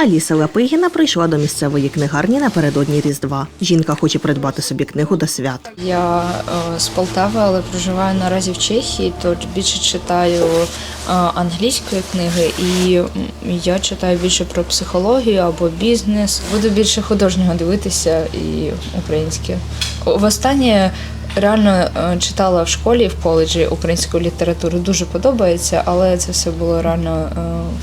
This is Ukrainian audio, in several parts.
Аліса Лапигіна прийшла до місцевої книгарні напередодні Різдва. Жінка хоче придбати собі книгу до свят. Я е, з Полтави, але проживаю наразі в Чехії, то більше читаю е, англійської книги, і я читаю більше про психологію або бізнес. Буду більше художнього дивитися і українське. О, Востаннє реально е, читала в школі, в коледжі українську літературу. Дуже подобається, але це все було реально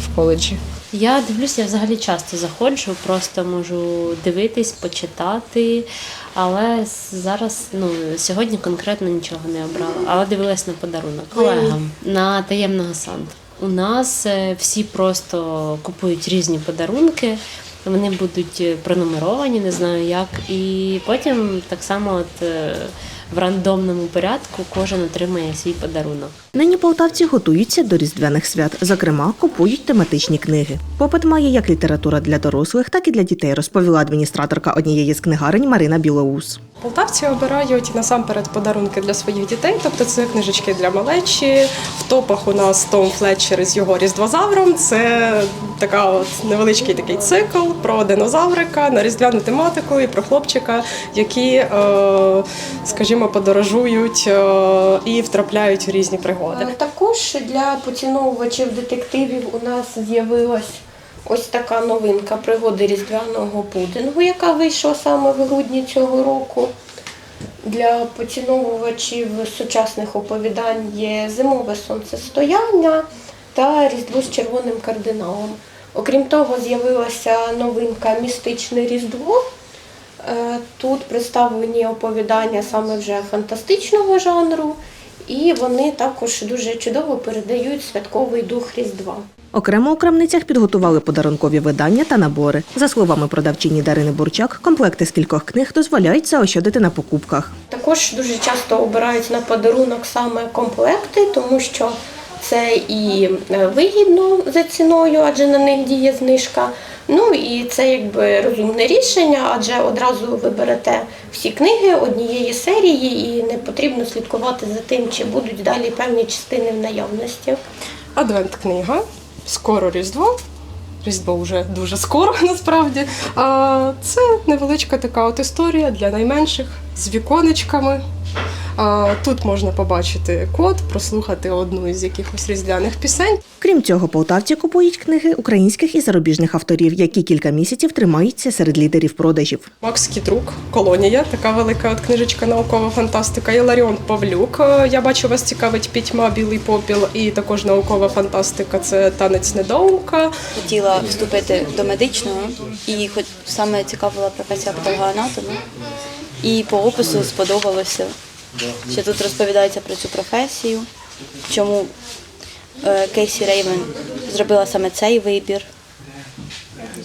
в коледжі. Я дивлюся, я взагалі часто заходжу, просто можу дивитись, почитати. Але зараз, ну сьогодні конкретно нічого не обрала, але дивилась на подарунок колегам на таємного Санту. У нас е, всі просто купують різні подарунки. Вони будуть е, пронумеровані, не знаю як. І потім так само, от е, в рандомному порядку, кожен отримає свій подарунок. Нині полтавці готуються до різдвяних свят. Зокрема, купують тематичні книги. Попит має як література для дорослих, так і для дітей, розповіла адміністраторка однієї з книгарень Марина Білоус. Полтавці обирають насамперед подарунки для своїх дітей, тобто це книжечки для малечі. В топах у нас Том Флетчер із його різдвозавром. Це така от невеличкий такий цикл про динозаврика на різдвяну тематику і про хлопчика, які, е, скажімо, подорожують е, і втрапляють в різні пригоди. Е, Також для поціновувачів детективів у нас з'явилась ось така новинка пригоди різдвяного пудингу, яка вийшла саме в грудні цього року. Для поціновувачів сучасних оповідань є зимове сонцестояння та Різдво з червоним кардиналом. Окрім того, з'явилася новинка Містичне Різдво. Е, Тут представлені оповідання саме вже фантастичного жанру, і вони також дуже чудово передають святковий дух Різдва. Окремо у крамницях підготували подарункові видання та набори. За словами продавчині Дарини Бурчак, комплекти з кількох книг дозволяють заощадити на покупках. Також дуже часто обирають на подарунок саме комплекти, тому що це і е, вигідно за ціною, адже на них діє знижка. Ну і це якби розумне рішення, адже одразу ви берете всі книги однієї серії і не потрібно слідкувати за тим, чи будуть далі певні частини в наявності. Адвент-книга. Скоро Різдво. Різдво вже дуже скоро насправді. А це невеличка така от історія для найменших з віконечками. А, тут можна побачити код, прослухати одну із якихось різдвяних пісень. Крім цього, полтавці купують книги українських і зарубіжних авторів, які кілька місяців тримаються серед лідерів продажів. Макс Кітрук, колонія, така велика от книжечка наукова фантастика. Іларіон Павлюк. е, Я бачу, вас цікавить пітьма, білий попіл і також наукова фантастика. Це танець недоумка. хотіла вступити до медичного і хоч саме цікавила професія патологоанатома. І по опису сподобалося, що тут розповідається про цю професію, чому е, Кейсі Рейвен зробила саме цей вибір.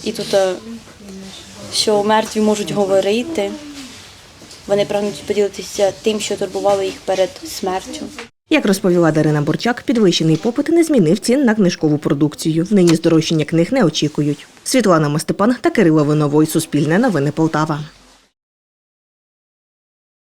І тут, е, що мертві можуть говорити, вони прагнуть поділитися тим, що турбувало їх перед смертю. Як розповіла Дарина Бурчак, підвищений попит не змінив цін на книжкову продукцію. Нині здорожчання книг не очікують. Світлана Мастепан та Кирило Виновой. Суспільне новини Полтава.